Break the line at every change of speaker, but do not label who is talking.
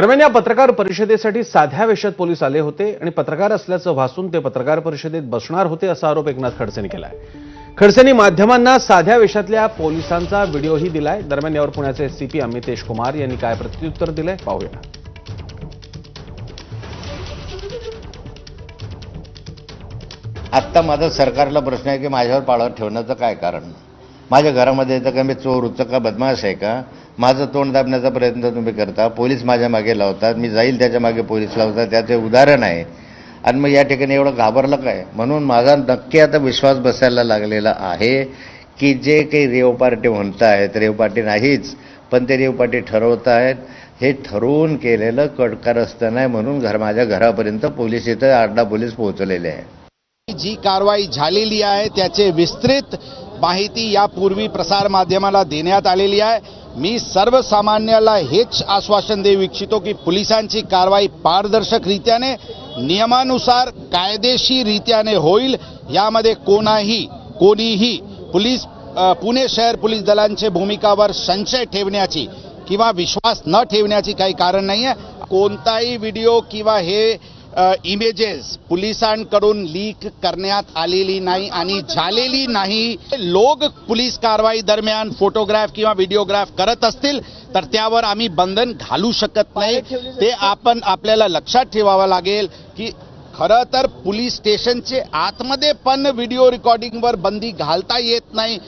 दरम्यान या पत्रकार परिषदेसाठी साध्या वेशात पोलीस आले होते आणि पत्रकार असल्याचं भासून ते पत्रकार परिषदेत बसणार होते असा आरोप एकनाथ खडसेंनी केलाय. खडसेंनी माध्यमांना साध्या वेशातल्या पोलिसांचा व्हिडिओही दिलाय. दरम्यान यावर पुण्याचे सीपी अमितेश कुमार यांनी काय प्रत्युत्तर दिलंय पाहूया.
आत्ता माझा सरकारला प्रश्न आहे की माझ्यावर पाळत ठेवण्याचं काय कारण? माझ्या घरामध्ये येतं का मी चोर उच्च का बदमाश आहे का? माझं तोंड दाबण्याचा प्रयत्न तुम्ही करता. पोलीस माझ्या मागे लावतात. मी जाईल त्याच्यामागे पोलीस लावतात. त्याचे उदाहरण आहे. आणि मग या ठिकाणी एवढं घाबरलं काय? म्हणून माझा नक्की आता विश्वास बसायला लागलेला आहे की जे काही रेव पार्टी म्हणत आहेत रेव पार्टी नाहीच पण ते रेव पार्टी ठरवत आहेत हे ठरवून केलेलं कडकारस्त नाही म्हणून घर माझ्या घरापर्यंत पोलीस इथं आड्डा पोलीस पोहोचलेले आहे
जी कारवाई झालेली आहे त्याचे विस्तृत माहिती यापूर्वी प्रसारमाध्यमाला देण्यात आलेली आहे. मी सर्वसामान्याला हेच आश्वासन देऊ इच्छितो की पोलिसांची कारवाई पारदर्शकरित्याने नियमानुसार कायदेशीररित्याने होईल. यामध्ये कोणाही कोणीही पोलीस पुणे शहर पोलीस दलांच्या भूमिकावर संशय ठेवण्याची किंवा विश्वास न ठेवण्याची काही कारण नाही आहे कोणताही व्हिडिओ किंवा हे इमेजेस पोलिसांकडून लीक करण्यात आलेली नाही आणि झालेली नाही. लोक पोलीस कारवाई दरम्यान फोटोग्राफ किंवा व्हिडिओग्राफ करत असतील तर त्यावर आम्ही बंधन घालू शकत नाही. ते आपण आपल्याला लक्षात ठेवावं लागेल की खरं तर पोलीस स्टेशनचे आतमध्ये पण व्हिडिओ रेकॉर्डिंगवर बंदी घालता येत नाही.